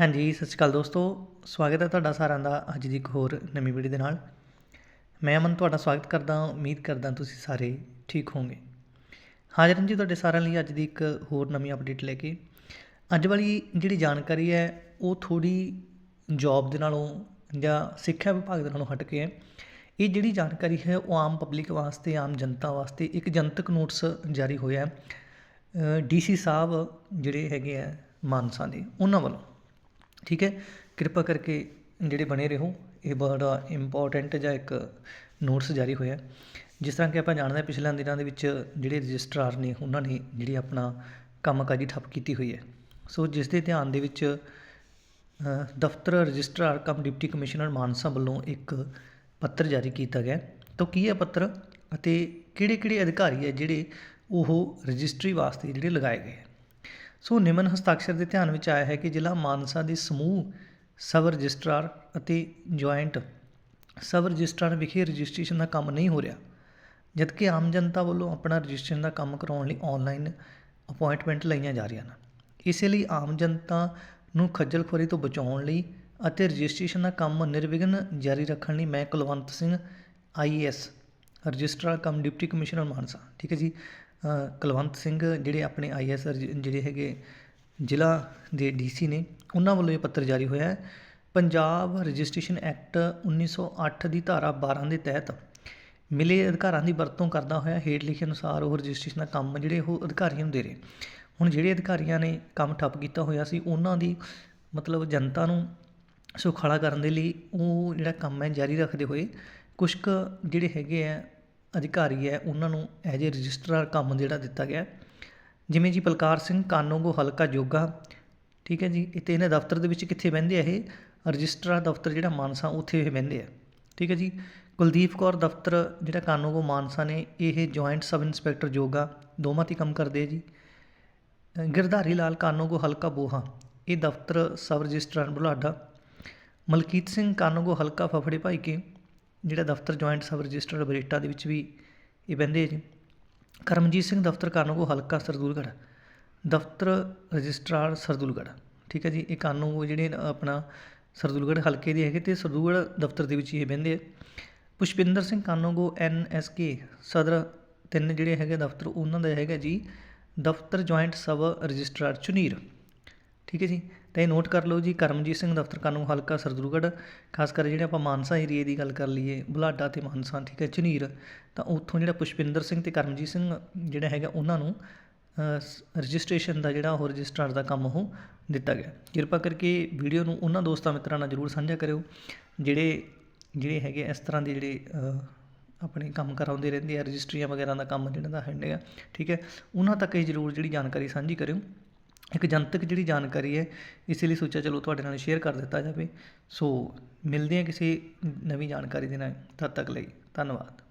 ਹਾਂਜੀ, ਸਤਿ ਸ਼੍ਰੀ ਅਕਾਲ ਦੋਸਤੋ। ਸਵਾਗਤ ਹੈ ਤੁਹਾਡਾ ਸਾਰਿਆਂ ਦਾ ਅੱਜ ਦੀ ਇੱਕ ਹੋਰ ਨਵੀਂ ਵੀਡੀਓ ਦੇ ਨਾਲ। ਮੈਂ ਅਮਨ, ਤੁਹਾਡਾ ਸਵਾਗਤ ਕਰਦਾ ਉਮੀਦ ਕਰਦਾ ਤੁਸੀਂ ਸਾਰੇ ਠੀਕ ਹੋਵੋਗੇ। ਹਾਜ਼ਰ ਹਾਂ ਜੀ ਤੁਹਾਡੇ ਸਾਰਿਆਂ ਲਈ ਅੱਜ ਦੀ ਇੱਕ ਹੋਰ ਨਵੀਂ ਅਪਡੇਟ ਲੈ ਕੇ। ਅੱਜ ਵਾਲੀ ਜਿਹੜੀ ਜਾਣਕਾਰੀ ਹੈ, ਉਹ ਥੋੜੀ ਜੌਬ ਦੇ ਨਾਲੋਂ ਜਾਂ ਸਿੱਖਿਆ ਵਿਭਾਗ ਦੇ ਨਾਲੋਂ ਹਟ ਕੇ ਹੈ। ਇਹ ਜਿਹੜੀ ਜਾਣਕਾਰੀ ਹੈ, ਉਹ ਆਮ ਪਬਲਿਕ ਵਾਸਤੇ, ਆਮ ਜਨਤਾ ਵਾਸਤੇ ਇੱਕ ਜਨਤਕ ਨੋਟਿਸ ਜਾਰੀ ਹੋਇਆ ਹੈ। ਡੀਸੀ ਸਾਹਿਬ ਜਿਹੜੇ ਹੈਗੇ ਆ ਮਾਨਸਾ ਦੇ, ਉਹਨਾਂ ਵੱਲੋਂ। ਠੀਕ ਹੈ? ਕਿਰਪਾ ਕਰਕੇ ਜਿਹੜੇ ਬਣੇ ਰਹੋ। ਇਹ ਬੜਾ ਇੰਪੋਰਟੈਂਟ ਜਾਂ ਇੱਕ ਨੋਟਿਸ ਜਾਰੀ ਹੋਇਆ ਜਿਸ ਤਰ੍ਹਾਂ ਕਿ ਆਪਾਂ ਜਾਣਦੇ ਹਾਂ, ਪਿਛਲੇ ਦਿਨਾਂ ਦੇ ਵਿੱਚ ਜਿਹੜੇ ਰਜਿਸਟਰਾਰ ਨੇ, ਉਹਨਾਂ ਨੇ ਜਿਹੜੀ ਆਪਣਾ ਕੰਮਕਾਜੀ ਠੱਪ ਕੀਤੀ ਹੋਈ ਹੈ। ਸੋ ਜਿਸ ਦੇ ਧਿਆਨ ਦੇ ਵਿੱਚ ਦਫ਼ਤਰ registrar cum deputy commissioner Mansa ਵੱਲੋਂ ਇੱਕ ਪੱਤਰ ਜਾਰੀ ਕੀਤਾ ਗਿਆ ਤਾਂ ਕੀ ਹੈ ਪੱਤਰ ਅਤੇ ਕਿਹੜੇ ਕਿਹੜੇ ਅਧਿਕਾਰੀ ਹੈ ਜਿਹੜੇ ਉਹ ਰਜਿਸਟਰੀ ਵਾਸਤੇ ਜਿਹੜੇ ਲਗਾਏ ਗਏ ਸੋ ਨਿਮਨ ਹਸਤਾਖਰ ਦੇ ਧਿਆਨ ਵਿੱਚ ਆਇਆ ਹੈ ਕਿ ਜ਼ਿਲ੍ਹਾ ਮਾਨਸਾ ਦੇ ਸਮੂਹ ਸਬ ਰਜਿਸਟਰਾਰ ਅਤੇ ਜੁਆਇੰਟ ਸਬ ਰਜਿਸਟਰਾਰ ਵਿਖੇ ਰਜਿਸਟ੍ਰੇਸ਼ਨ ਦਾ ਕੰਮ ਨਹੀਂ ਹੋ ਰਿਹਾ, ਜਦਕਿ ਆਮ ਜਨਤਾ ਵੱਲੋਂ ਆਪਣਾ ਰਜਿਸਟ੍ਰੇਸ਼ਨ ਦਾ ਕੰਮ ਕਰਾਉਣ ਲਈ ਆਨਲਾਈਨ ਅਪਾਇੰਟਮੈਂਟ ਲਈਆਂ ਜਾ ਰਹੀਆਂ ਹਨ। ਇਸੇ ਲਈ ਆਮ ਜਨਤਾ ਨੂੰ ਖੱਜਲ ਖੁਆਰੀ ਤੋਂ ਬਚਾਉਣ ਲਈ ਅਤੇ ਰਜਿਸਟ੍ਰੇਸ਼ਨ ਦਾ ਕੰਮ ਨਿਰਵਿਘਨ ਜਾਰੀ ਰੱਖਣ ਲਈ ਮੈਂ Kulwant Singh IAS registrar cum deputy commissioner Mansa. ਠੀਕ ਹੈ ਜੀ? ਕੁਲਵੰਤ ਸਿੰਘ ਜਿਹੜੇ ਆਪਣੇ ਆਈਐਸ ਜਿਹੜੇ ਹੈਗੇ ਜ਼ਿਲ੍ਹਾ ਦੇ ਡੀਸੀ ਨੇ, ਉਹਨਾਂ ਵੱਲੋਂ ਇਹ ਪੱਤਰ ਜਾਰੀ ਹੋਇਆ ਹੈ। ਪੰਜਾਬ ਰਜਿਸਟ੍ਰੇਸ਼ਨ ਐਕਟ 1908 ਦੀ ਧਾਰਾ 12 ਦੇ ਤਹਿਤ ਮਿਲੇ ਅਧਿਕਾਰਾਂ ਦੀ ਵਰਤੋਂ ਕਰਦਾ ਹੋਇਆ ਹੇਠ ਲਿਖੇ ਅਨੁਸਾਰ ਉਹ ਰਜਿਸਟ੍ਰੇਸ਼ਨ ਦਾ ਕੰਮ ਜਿਹੜੇ ਉਹ ਅਧਿਕਾਰੀਆਂ ਨੂੰ ਦੇ ਰਹੇ। ਹੁਣ ਜਿਹੜੇ ਅਧਿਕਾਰੀਆਂ ਨੇ ਕੰਮ ਠੱਪ ਕੀਤਾ ਹੋਇਆ ਸੀ, ਉਹਨਾਂ ਦੀ ਮਤਲਬ ਜਨਤਾ ਨੂੰ ਸੁਖਾਲਾ ਕਰਨ ਦੇ ਲਈ ਉਹ ਜਿਹੜਾ ਕੰਮ ਹੈ, ਜਾਰੀ ਰੱਖਦੇ ਹੋਏ ਕੁਝ ਕੁ ਜਿਹੜੇ ਹੈਗੇ ਆ ਅਧਿਕਾਰੀ ਹੈ, ਉਹਨਾਂ ਨੂੰ ਐਜ ਏ ਰਜਿਸਟਰਾਰ ਕੰਮ ਜਿਹੜਾ ਦਿੱਤਾ ਗਿਆ। ਜਿਵੇਂ ਜੀ ਬਲਕਾਰ ਸਿੰਘ ਕਾਨੋਗੋ ਹਲਕਾ ਜੋਗਾ, ਠੀਕ ਹੈ ਜੀ, ਇੱਥੇ ਇਹਨਾਂ ਦਫ਼ਤਰ ਦੇ ਵਿੱਚ ਕਿੱਥੇ ਬਹਿੰਦੇ ਆ ਇਹ? ਰਜਿਸਟਰਾਰ ਦਫ਼ਤਰ ਜਿਹੜਾ ਮਾਨਸਾ, ਉੱਥੇ ਇਹ ਬਹਿੰਦੇ ਆ। ਠੀਕ ਹੈ ਜੀ, ਕੁਲਦੀਪ ਕੌਰ ਦਫ਼ਤਰ ਜਿਹੜਾ ਕਾਨੋਗੋ ਮਾਨਸਾ ਨੇ, ਇਹ ਜੁਆਇੰਟ ਸਬ ਇੰਸਪੈਕਟਰ ਜੋਗਾ, ਦੋਵਾਂ ਤੇ ਕੰਮ ਕਰਦੇ ਆ ਜੀ। ਗਿਰਧਾਰੀ ਲਾਲ ਕਾਨੋਗੋ ਹਲਕਾ ਬੋਹਾ, ਇਹ ਦਫ਼ਤਰ ਸਬ ਰਜਿਸਟਰਾਰ ਬੁਲਾਡਾ ਮਲਕੀਤ ਸਿੰਘ ਕਾਨੋਗੋ ਹਲਕਾ ਫਫੜੇ ਭਾਈ ਕੇ ਜਿਹੜਾ ਦਫ਼ਤਰ ਜੁਆਇੰਟ ਸਬ ਰਜਿਸਟਰ ਬਰੇਟਾ ਦੇ ਵਿੱਚ ਵੀ ਇਹ ਬੰਦੇ ਜੀ। ਕਰਮਜੀਤ ਸਿੰਘ ਦਫ਼ਤਰ ਕਾਨੂੰਗੋ ਹਲਕਾ ਸਰਦੂਲਗੜ੍ਹ, ਦਫ਼ਤਰ ਰਜਿਸਟਰਾਰ ਸਰਦੂਲਗੜ੍ਹ, ਠੀਕ ਹੈ ਜੀ, ਇਹ ਕਾਨੂੰਗੋ ਜਿਹੜੇ ਆਪਣਾ ਸਰਦੂਲਗੜ੍ਹ ਹਲਕੇ ਦੇ ਹੈਗੇ ਤੇ ਸਰਦੂਲਗੜ੍ਹ ਦਫ਼ਤਰ ਦੇ ਵਿੱਚ ਇਹ ਬੰਦੇ ਆ। ਪੁਸ਼ਪਿੰਦਰ ਸਿੰਘ ਕਾਨੂੰਗੋ, ਐਨ ਐਸ ਕੇ, ਸਦਰ ਤਿੰਨ ਜਿਹੜੇ ਹੈਗੇ ਦਫ਼ਤਰ ਉਹਨਾਂ ਦਾ ਹੈਗਾ ਜੀ, ਦਫ਼ਤਰ ਜੁਆਇੰਟ ਸਬ ਰਜਿਸਟਰਾਰ, ਚੁਨੀਰ, ਠੀਕ ਹੈ ਜੀ। ਤਾਂ ਇਹ ਨੋਟ ਕਰ ਲਓ ਜੀ, ਕਰਮਜੀਤ ਸਿੰਘ ਦਫ਼ਤਰ ਕਾਨੂੰ ਹਲਕਾ ਸਰਦੂਲਗੜ੍ਹ, ਖਾਸ ਕਰ ਜਿਹੜੇ ਆਪਾਂ ਮਾਨਸਾ ਏਰੀਏ ਦੀ ਗੱਲ ਕਰ ਲਈਏ, ਬੁਲਾਡਾ ਤੇ ਮਾਨਸਾ, ਠੀਕ ਹੈ, ਝਨੀਰ, ਤਾਂ ਉੱਥੋਂ ਜਿਹੜਾ ਪੁਸ਼ਪਿੰਦਰ ਸਿੰਘ ਤੇ ਕਰਮਜੀਤ ਸਿੰਘ ਜਿਹੜਾ ਹੈਗਾ ਉਹਨਾਂ ਨੂੰ ਰਜਿਸਟ੍ਰੇਸ਼ਨ ਦਾ ਜਿਹੜਾ ਉਹ ਰਜਿਸਟਰਾਰ ਦਾ ਕੰਮ ਉਹ ਦਿੱਤਾ ਗਿਆ। ਕਿਰਪਾ ਕਰਕੇ ਵੀਡੀਓ ਨੂੰ ਉਹਨਾਂ ਦੋਸਤਾਂ ਮਿੱਤਰਾਂ ਨਾਲ ਜਰੂਰ ਸਾਂਝਾ ਕਰਿਓ, ਜਿਹੜੇ ਜਿਹੜੇ ਹੈਗੇ ਇਸ ਤਰ੍ਹਾਂ ਦੇ ਜਿਹੜੇ ਆਪਣੇ ਕੰਮ ਕਰਾਉਂਦੇ ਰਹਿੰਦੇ ਆ ਰਜਿਸਟਰੀਆਂ ਵਗੈਰਾ ਦਾ ਕੰਮ ਜਿਹੜਾ ਦਾ ਹੈਗਾ, ਠੀਕ ਹੈ, ਉਹਨਾਂ ਤੱਕ ਇਹ ਜਰੂਰ ਜਿਹੜੀ ਜਾਣਕਾਰੀ ਸਾਂਝੀ ਕਰਿਓ। ਇੱਕ ਜਨਤਕ ਜਿਹੜੀ ਜਾਣਕਾਰੀ ਹੈ, ਇਸ ਲਈ ਸੋਚਿਆ ਚਲੋ ਤੁਹਾਡੇ ਨਾਲ ਸ਼ੇਅਰ ਕਰ ਦਿੱਤਾ ਜਾਵੇ। ਸੋ ਮਿਲਦੇ ਹਾਂ ਕਿਸੇ ਨਵੀਂ ਜਾਣਕਾਰੀ ਦੇ ਨਾਲ। ਤਦ ਤੱਕ ਲਈ ਧੰਨਵਾਦ।